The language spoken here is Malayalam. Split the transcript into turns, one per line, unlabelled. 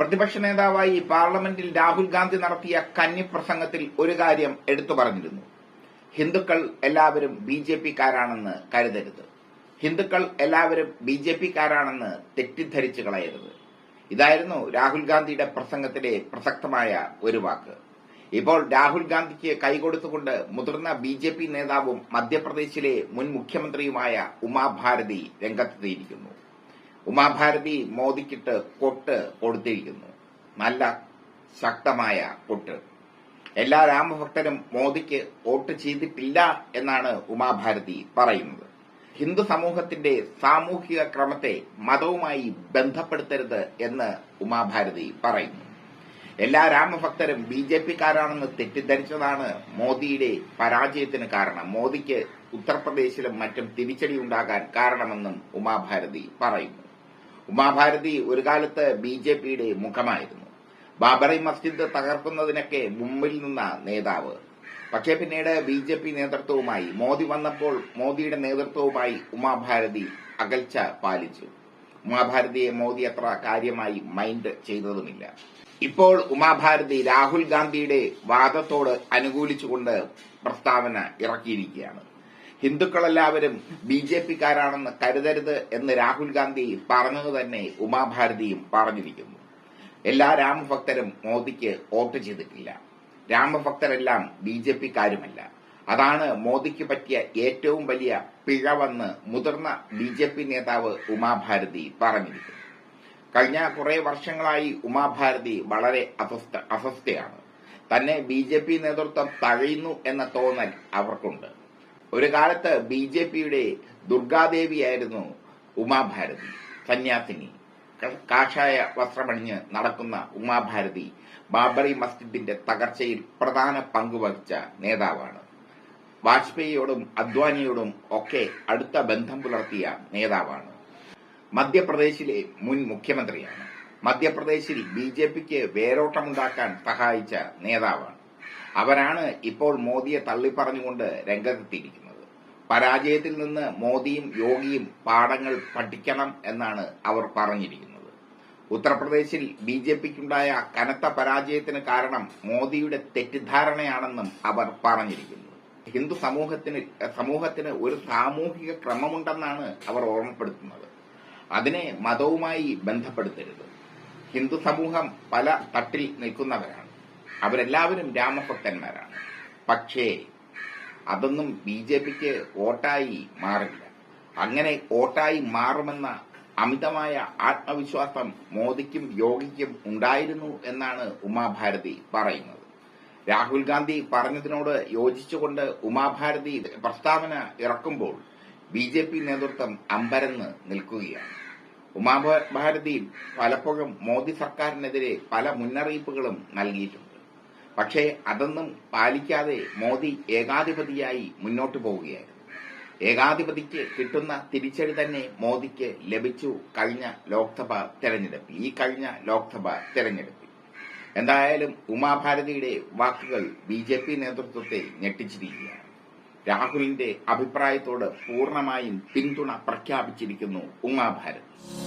പ്രതിപക്ഷ നേതാവായി പാർലമെന്റിൽ രാഹുൽ ഗാന്ധി നടത്തിയ കന്നി പ്രസംഗത്തിൽ ഒരു കാര്യം എടുത്തു പറഞ്ഞിരുന്നു. ഹിന്ദുക്കൾ എല്ലാവരും ബി ജെ പിക്കാരാണെന്ന് കരുതരുത്. ഹിന്ദുക്കൾ എല്ലാവരും ബി ജെ പിക്കാരാണെന്ന് തെറ്റിദ്ധരിച്ചു കളയരുത്. ഇതായിരുന്നു രാഹുൽ ഗാന്ധിയുടെ പ്രസംഗത്തിലെ പ്രസക്തമായ ഒരു വാക്ക്. ഇപ്പോൾ രാഹുൽ ഗാന്ധിക്ക് കൈകൊടുത്തുകൊണ്ട് മുതിർന്ന ബി ജെ പി നേതാവും മധ്യപ്രദേശിലെ മുൻ മുഖ്യമന്ത്രിയുമായ ഉമാഭാരതി രംഗത്തെത്തിയിരിക്കുന്നു. ഉമാഭാരതി മോദിക്കിട്ട് കൊട്ട് കൊടുത്തിരിക്കുന്നു. നല്ല ശക്തമായ കൊട്ട്. എല്ലാ രാമഭക്തരും മോദിക്ക് വോട്ട് ചെയ്തിട്ടില്ല എന്നാണ് ഉമാഭാരതി പറയുന്നത്. ഹിന്ദു സമൂഹത്തിന്റെ സാമൂഹിക ക്രമത്തെ മതവുമായി ബന്ധപ്പെടുത്തരുത് എന്ന് ഉമാഭാരതി പറയുന്നു. എല്ലാ രാമഭക്തരും ബി ജെ പിക്കാരാണെന്ന് തെറ്റിദ്ധരിച്ചതാണ് മോദിയുടെ പരാജയത്തിന് കാരണം. മോദിക്ക് ഉത്തർപ്രദേശിലും മറ്റും തിരിച്ചടി ഉണ്ടാകാൻ കാരണമെന്നും ഉമാഭാരതി പറയുന്നു. ഉമാഭാരതി ഒരു കാലത്ത് ബി ജെ പിയുടെ മുഖമായിരുന്നു. ബാബറി മസ്ജിദ് തകർക്കുന്നതിനൊക്കെ മുമ്പിൽ നിന്ന നേതാവ്. പക്ഷേ പിന്നീട് ബി ജെ പി നേതൃത്വവുമായി മോദി വന്നപ്പോൾ മോദിയുടെ നേതൃത്വവുമായി ഉമാഭാരതി അകൽച്ച പാലിച്ചു. ഉമാഭാരതിയെ മോദി അത്ര കാര്യമായി മൈൻഡ് ചെയ്തതുമില്ല. ഇപ്പോൾ ഉമാഭാരതി രാഹുൽ ഗാന്ധിയുടെ വാദത്തോട് അനുകൂലിച്ചുകൊണ്ട് പ്രസ്താവന ഇറക്കിയിരിക്കുകയാണ്. ഹിന്ദുക്കളെല്ലാവരും ബി ജെ പിക്കാരാണെന്ന് കരുതരുത് എന്ന് രാഹുൽ ഗാന്ധി പറഞ്ഞത് തന്നെ ഉമാഭാരതിയും പറഞ്ഞിരിക്കുന്നു. എല്ലാ രാമഭക്തരും മോദിക്ക് വോട്ട് ചെയ്തിട്ടില്ല. രാമഭക്തരെല്ലാം ബി ജെ പിക്കാരുമല്ല. അതാണ് മോദിക്ക് പറ്റിയ ഏറ്റവും വലിയ പിഴവെന്ന് മുതിർന്ന ബി ജെ പി നേതാവ് ഉമാഭാരതി പറഞ്ഞിരിക്കുന്നു. കഴിഞ്ഞ കുറെ വർഷങ്ങളായി ഉമാഭാരതി വളരെ അസ്വസ്ഥ അസ്വസ്ഥയാണ്. തന്നെ ബി ജെ പി നേതൃത്വം തഴയുന്നു എന്ന തോന്നൽ അവർക്കുണ്ട്. ഒരു കാലത്ത് ബി ജെ പിയുടെ ദുർഗാദേവിയായിരുന്നു ഉമാഭാരതി സന്യാസിനി. കാഷായ വസ്ത്രമണിഞ്ഞ് നടക്കുന്ന ഉമാഭാരതി ബാബറി മസ്ജിദിന്റെ തകർച്ചയിൽ പ്രധാന പങ്കുവഹിച്ച നേതാവാണ്. വാജ്പേയിയോടും അദ്വാനിയോടും ഒക്കെ അടുത്ത ബന്ധം പുലർത്തിയ നേതാവാണ്. മധ്യപ്രദേശിലെ മുൻ മുഖ്യമന്ത്രിയാണ്. മധ്യപ്രദേശിൽ ബി ജെ പിക്ക് വേരോട്ടമുണ്ടാക്കാൻ സഹായിച്ച നേതാവാണ്. അവരാണ് ഇപ്പോൾ മോദിയെ തള്ളിപ്പറഞ്ഞുകൊണ്ട് രംഗത്തെത്തിയിരിക്കുന്നത്. പരാജയത്തിൽ നിന്ന് മോദിയും യോഗിയും പാഠങ്ങൾ പഠിക്കണം എന്നാണ് അവർ പറഞ്ഞിരിക്കുന്നത്. ഉത്തർപ്രദേശിൽ ബി ജെ പിക്കുണ്ടായ കനത്ത പരാജയത്തിന് കാരണം മോദിയുടെ തെറ്റിദ്ധാരണയാണെന്നും അവർ പറഞ്ഞിരിക്കുന്നു. ഹിന്ദു സമൂഹത്തിന് സമൂഹത്തിന് ഒരു സാമൂഹിക ക്രമമുണ്ടെന്നാണ് അവർ ഓർമ്മപ്പെടുത്തുന്നത്. അതിനെ മതവുമായി ബന്ധപ്പെടുത്തരുത്. ഹിന്ദു സമൂഹം പല തട്ടിൽ നിൽക്കുന്നവരാണ്. അവരെല്ലാവരും രാമഭക്തന്മാരാണ്. പക്ഷേ അതൊന്നും ബി ജെ പിക്ക് വോട്ടായി മാറില്ല. അങ്ങനെ വോട്ടായി മാറുമെന്ന അമിതമായ ആത്മവിശ്വാസം മോദിക്കും യോഗിക്കും ഉണ്ടായിരുന്നു എന്നാണ് ഉമാഭാരതി പറയുന്നത്. രാഹുൽ ഗാന്ധി പറഞ്ഞതിനോട് യോജിച്ചുകൊണ്ട് ഉമാഭാരതി പ്രസ്താവന ഇറക്കുമ്പോൾ ബി ജെ പി നേതൃത്വം അമ്പരന്ന് നിൽക്കുകയാണ്. ഉമാഭാരതി പലപ്പോഴും മോദി സർക്കാരിനെതിരെ പല മുന്നറിയിപ്പുകളും നൽകിയിട്ടുണ്ട്. പക്ഷേ അതൊന്നും പാലിക്കാതെ മോദി ഏകാധിപതിയായി മുന്നോട്ടു പോവുകയായിരുന്നു. ഏകാധിപതിക്ക് കിട്ടുന്ന തിരിച്ചടി തന്നെ മോദിക്ക് ലഭിച്ചു കഴിഞ്ഞ ലോക്സഭ തെരഞ്ഞെടുപ്പിൽ. ഈ കഴിഞ്ഞ ലോക്സഭ തെരഞ്ഞെടുപ്പിൽ. എന്തായാലും ഉമാഭാരതിയുടെ വാക്കുകൾ ബി ജെ പി നേതൃത്വത്തെ ഞെട്ടിച്ചിരിക്കുകയാണ്. രാഹുലിന്റെ അഭിപ്രായത്തോട് പൂർണമായും പിന്തുണ പ്രഖ്യാപിച്ചിരിക്കുന്നു ഉമാഭാരതി.